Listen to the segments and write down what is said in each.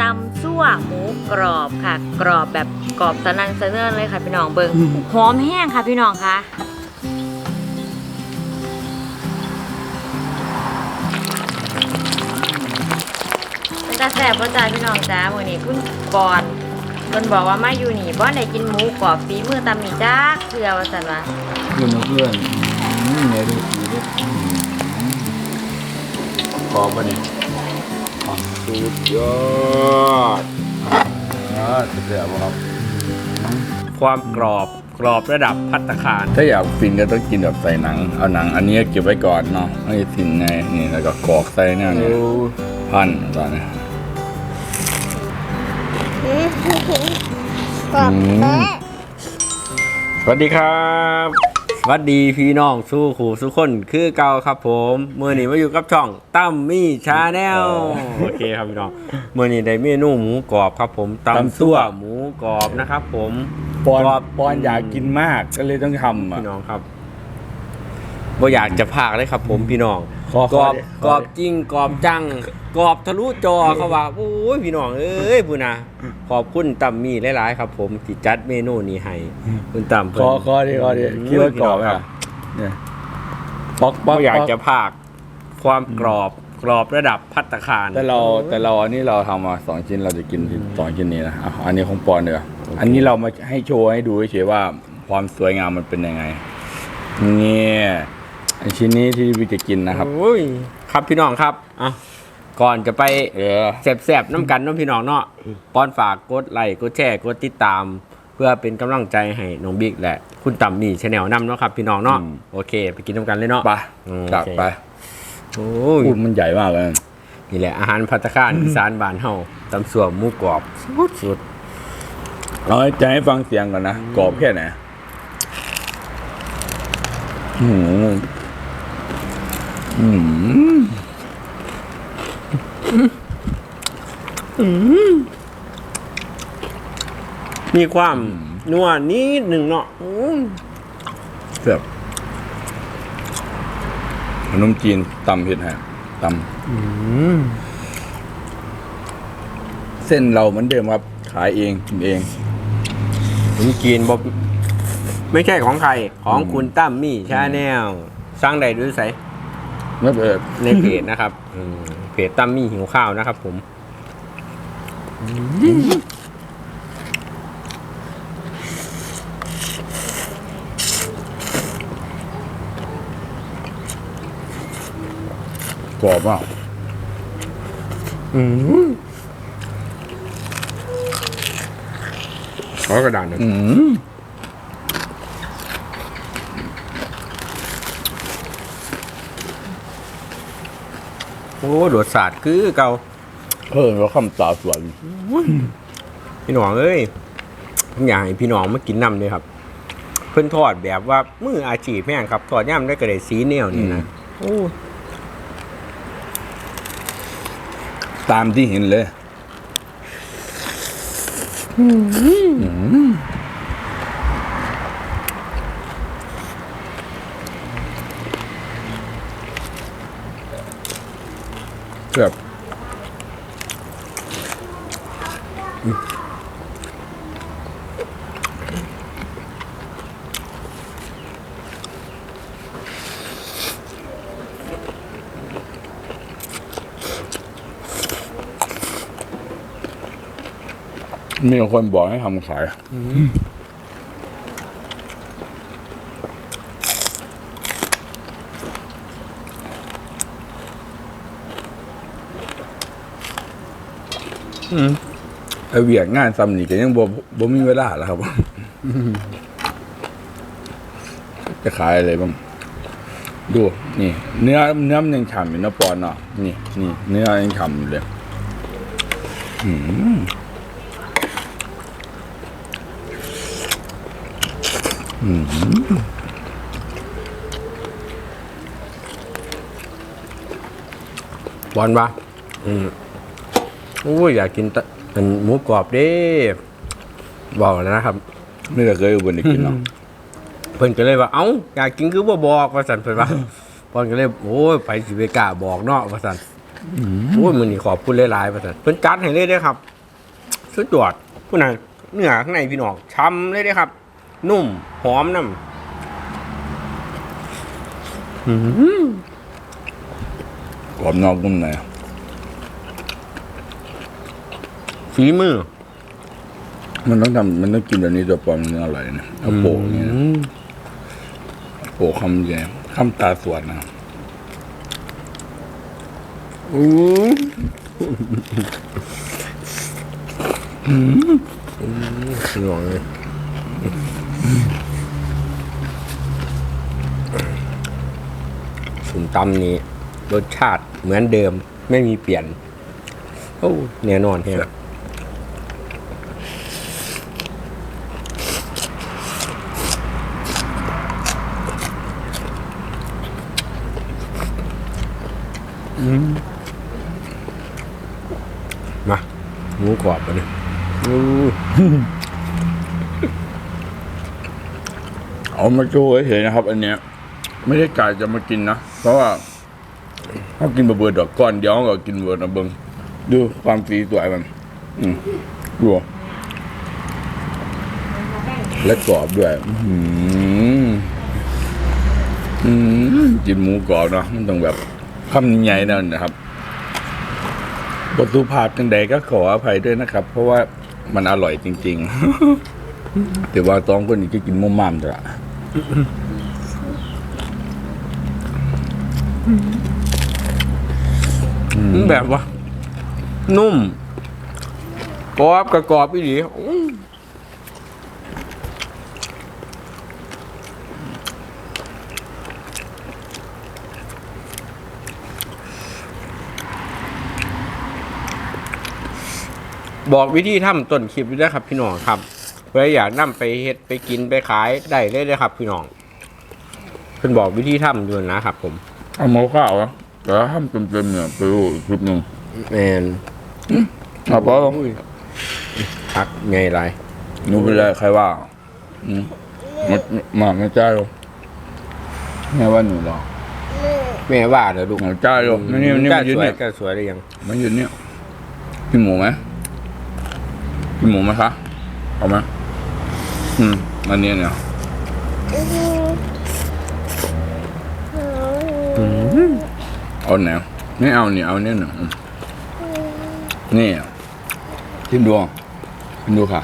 ตำซั่วหมูกรอบค่ะ กรอบแบบกรอบสนันเสนอเลยค่ะพี่น้องเบิงหอมแห้งค่ะพี่น้องค่ะเป็นตาแสบพ่อจ่าพี่น้องจ้ามื้อนี้คุณปอนเพิ่นบอกว่ามาอยู่นี่บ่ได้กินหมูกรอบฝีมือตำนี่จ้าเคือว่าซั่นว่าเพื่อนเพื่อนอืมเนี่ยดูสีดิขอบมาเนี่ย สุดยอดอ่าสุดยอดครับความกรอบกรอบระดับพัตตาคารถ้าอยากฟินก็ต้องกินแบบใส่หนัง เอาหนัง อันนี้เก็บไว้ก่อนเนาะไม่ฟินไงนี่แล้วก็กรอกใส่เนี่ยนี่พันตอนนี้กรอบแม่สวัสดีครับส วัสดีพี่น้องสู้ขู่สู้คนคือเก่าครับผมเมื่อนี้มาอยู่กับช่องตั้มมี่ชาแนลโอเคครับพี่น้องเมื่อนี้ได้เมนูหมูกรอบครับผมตำซั่วหมูกรอบนะครับ ผมปอนกรอบปอนอยากกินมากก็เลยต้องทำอะพี่น้องครับบ่อยากจะพากเลยครับผมพี่น้องขอ กรอบขอดิกรอบจริงกรอบจังกรอบทะลุจอเขาว่าโอ้ยพี่น้องเอ้ยพูนะขอบคุณตั้มมี่หลายๆ ครับ ผมที่จัดเมนูนี้ให้คุณตั้มขเพิ่นอขอดิขอดิคิดว่ากรอบอะเนี่ยป๊อกป๊ก็อกอยากป๊อกจะพากความกรอบกรอบระดับพัตตาคาร แต่เราแต่เราอันนี้เราทำมาสองชิ้นเราจะกินสองชิ้นนี้นะอะอันนี้ของปอนเนีกว่ยอันนี้เรามาให้โชว์ให้ดูเฉยๆว่าความสวยงามมันเป็นยังไงเนี่ย ไอนชิ้นนี้ที่วิจะกินนะครับโอ้ยครับพี่น้องครับอะก่อนจะไปเออแสบๆน้ำกันเน้องพี่น้องเนาะปอนฝากกดไลค์กดแชร์กดติดตาม เพื่อเป็นกำลังใจให้น้องบิ๊กและ คุณต่ำนี่ชาแนลนำเนาะครับ พี่น้องเนาะโอเค ไปกินน้ำกันเลยเนาะไปอืมจัดโอเคไปโอ้ยพูดมันใหญ่มากเลยนี่แหละอาหารพัตตาคารอีสานบ้านเฮาตำส่วหมูกรอบสุดเอาให้จะให้ฟังเสียงก่อนนะกรอบแค่ไหนอืมอืม ๆ มีความนัวนิดหนึ่งเนาะอืมเสียบขนมจีนตำเผ็ดฮะตำเส้นเราเหมือนเดิมครับ ขายเองกินเองผมกินบอกไม่ใช่ของใคร ของคุณตั้มมี่ชาแนลสร้างใดด้วยใสไม่เปิดในเพจนะครับอืม เพจตั้มมี่หิวข้าวนะครับ ผมกรอบมากขอกระดานหนึ่ง อืม โอ้โดดศาสตร์คือเก่าเพิ่มแล้วคำตาสวนพี่หนองเอ้ยผมอยากให้พี่น้องมากินน้ำเลยครับ เพิ่นทอดแบบว่ามืออาชีพแม่งครับ ทอดย่ำได้กระเดสีแนวนี่นะโอ้ตามที่เห็นเลยเกื อบมีคนบอกให้ทำขาย ไอเวียกงานซ้ำนี่ก็ยังบ่บ่มีเวลาแล้วครับ จะขายอะไรบ้าง ดู นี่ เนื้อเนื้อมันยังฉ่ำอยู่นะปอนเนาะนี่นี่เนื้อยังฉ่ำอยู่เลยอืมอืมบอลปะอืม โอ้ยอยากกินตะอันหมูกรอบเด้บอกแล้วนะครับ ไม่เคยอุบลได้กินเนาะเพิ่นก็เลยว่าเอ้าอยากกินคือบ่บอกว่าสันเพิ่นว่าเพิ่นก็เลยโอ้ยไปสิไปกล้าบอกเนาะว่าสันโอ้ยมือนี่ขอบคุณหลายๆประเสริฐเพิ่นจัดให้เลยเด้อครับ สุดยอดผู้นั้นเนื้อข้างในพี่น้องช้ำเลยเด้อครับ นุ่มหอมน้ำอื้อหือกรอบนอกนุ่มใน ฝีมือ มันต้องทำมันต้องกินแบบนี้ตัวปลอมมันถึงอร่อยนะเอาโปะอย่างนี้นะอืมโปะคำใหญ่คำตาสวดนะอืมอืมพี่น้องเลยสุ่มตำนี้ รสชาติเหมือนเดิม ไม่มีเปลี่ยน โอ้แน่นอนแฮะ มาหมูกรอบไปเลยอู้เอามาโชว์เฉยๆนะครับ อันเนี้ย ไม่ได้กะจะมากินนะ เพราะว่าเขากินบะเบิดดอกก้อนเดียวเขาก็กินเบิดนะเบิงดูความสีสวยมันอืมดูและกรอบด้วย อื้อหืออืมกินหมูกรอบเนาะมันต้องแบบ คำใหญ่นั่นนะครับบทสุภาพจังใดก็ขออภัยด้วยนะครับ เพราะว่ามันอร่อยจริงๆ แต่ว่าตองคนนี้ก็กินมุมมามจ้ะแบบว่า นุ่มกรอบกับกรอบอีหลี บอกวิธีทำต้นคลิปด้วยครับ พี่น้องครับเพื่ออยากนำไปเฮ็ดไปกินไปขายได้เลยเลยครับ พี่น้องเพิ่นบอกวิธีทำอยู่นะครับ ผมเอาหมูข้าวอะแต่ถ้าทำเต็มๆเนี่ยไปดูอีกคลิปหนึ่งแมนเอาปะพักไงไรหนูไปเลยใครว่าอืมมามาไม่ใจหรอกแม่ว่าหนูหรอแม่ว่าเดี๋ยวลูกหนูใจหรอกนี่นี่นี่กล้ามันยืนสวยเนี่ยกล้าสวยได้ยังมันยืนเนี่ยกินหมูไหม กินหมูไหมคะเอาไหมอืมอันนี้เนี่ยเอาไหนไม่เอาเนี่ยเอาเนี่ยหนึ่งอืมนี่กินดูกินดูค่ะ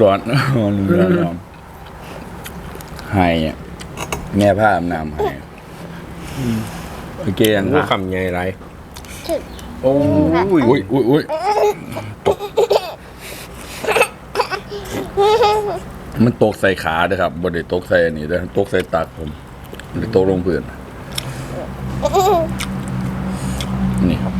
ร้อนร้อนร้อนร้อนให้อะแม่ผ้าอาบน้ำให้โอเคยังลูกค่ะคำไงไรโอ้ยอุ้ยอุ้ยอุ้ยตก มันตกใส่ขาเด้อครับบไดตกใส่อันนี้เด้อตกใส่ตักผมมันตกลงพื้นนี่ครับ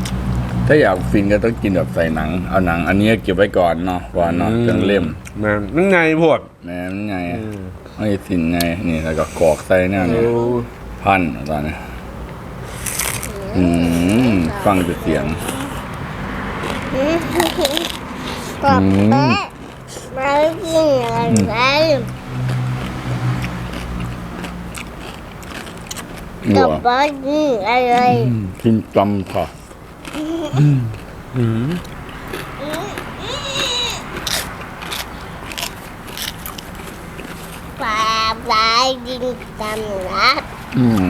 ถ้าอยากฟินก็ต้องกินแบบใส่หนัง เอาหนัง อันนี้เก็บไว้ก่อนเนาะก่อนเนาะเครื่องเล่มแมันมันไงพวกแม่นไงไม่สินไง นี่แล้วก็กรอกใส่เนี่ยนี่พันตอนนี้อืมฟังแต่เสียงกบแปะมากินอะไรแล้วหักวบแปะ กินอะไรอืมกินจำค่ะ ปลาปลากินตำรัก อืม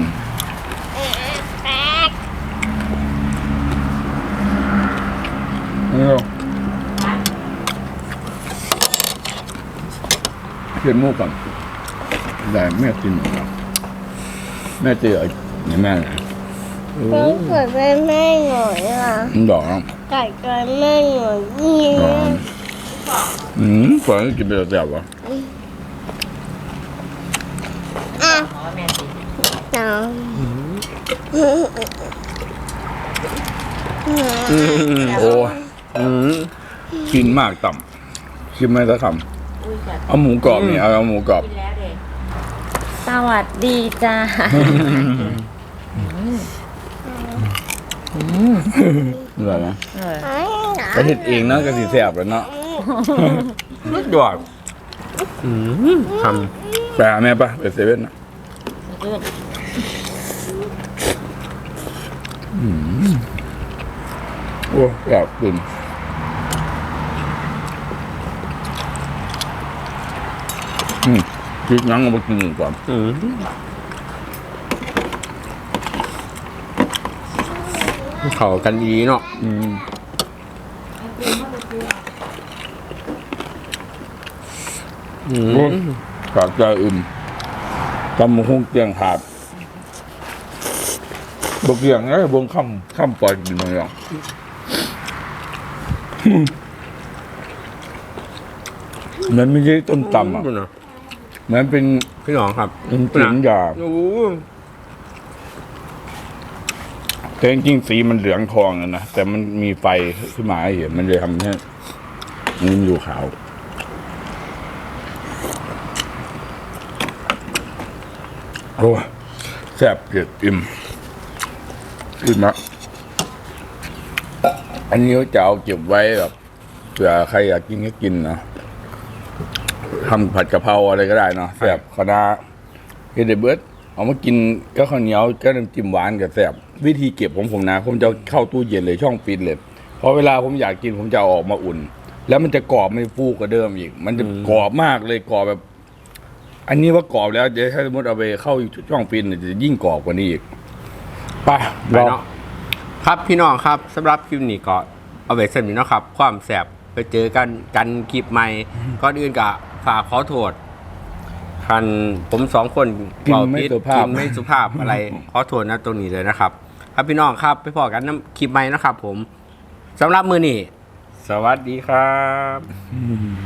แปะ นี่ก็เขียนมูกก่อนแต่แม่กินหมดแล้วแม่เจอเนี่ยแม่เลยต้องเกิดเป็นแม่หน่อยอะมันบอกว่าไก่เกิดแม่หน่อยนี่ร้อนอืมก่อนกินไปแล้วแต่ว่าอะขอแม่สิน้องโอ้ยอืมกินมากต่ำคิดไม่สักค อุ้ยแบบำเอาหมูกรอบนี่เอาเอาหมูกรอบ กินแล้วเด็สวัสดีจ้าเหนื่อยนะเออไอ้หนาก็เห็ดเองเนาะก็สีแสบแล้วเนาะสุดยอดอืมคไปหาแม่ปะไปเซเว่นนะขึ้นอืมโอ้อยากกิน อืมพริกนังเอามากินก่อนอืมเข้ากันดีเนาะอืมโอ้ขาดใจอึมตำมะฮุ่งเกียงขาดบกเกียงไงบงค่ำค่ำปล่อยกินมาอย่างมันไม่ใช่ต้นตำอะคุณ เนาะมันเป็นพี่น้องครับเป็นเสียงยาโอ้แต่จริงๆสีมันเหลืองทองอะนะแต่มันมีไฟขึ้นมาให้เห็นมันเลยทำให้มันอยู่ขาวโอ้ยแซ่บเผ็ดอิ่มอิ่มมากอันนี้จะเอาเก็บไว้แบบเผื่อใครอยากกินก็กินเนาะ ทำผัดกะเพราอะไรก็ได้เนาะแซ่บคณะเฮดเดเบิร์ดเอามากินก็ข้าวเหนียวก็น้ำจิ้มหวานกับแซ่บวิธีเก็บของผมนะ ผมจะเอาเข้าตู้เย็นเลยช่องฟิตเลยเพราะเวลาผมอยากกินผมจะเอาออกมาอุ่น แล้วมันจะกรอบไม่ฟูกว่าเดิมอีก มันจะกรอบมากเลยกรอบแบบ อันนี้ว่ากรอบแล้วเดี๋ยวถ้าสมมติเอาไปเข้าช่องฟินเนี่ยจะยิ่งกรอบกว่านี้อีกไปไปเนาะครับพี่น้องครับสำหรับคลิปนี้ก็เอาไว้เสร็จนี้เนาะครับ ความแสบไปเจอกันกันคลิปใหม่ก่อนอื่นก็ ฝากขอโทษคันผมสองคนกินเว้าไม่ผิดสุภาพกินไม่สุภาพอะไร ขอโทษนะตรงนี้เลยนะครับ ครับพี่น้องครับ ไปพอกันน้ำคลิปใหม่นะครับผมสำหรับมือนี้สวัสดีครับ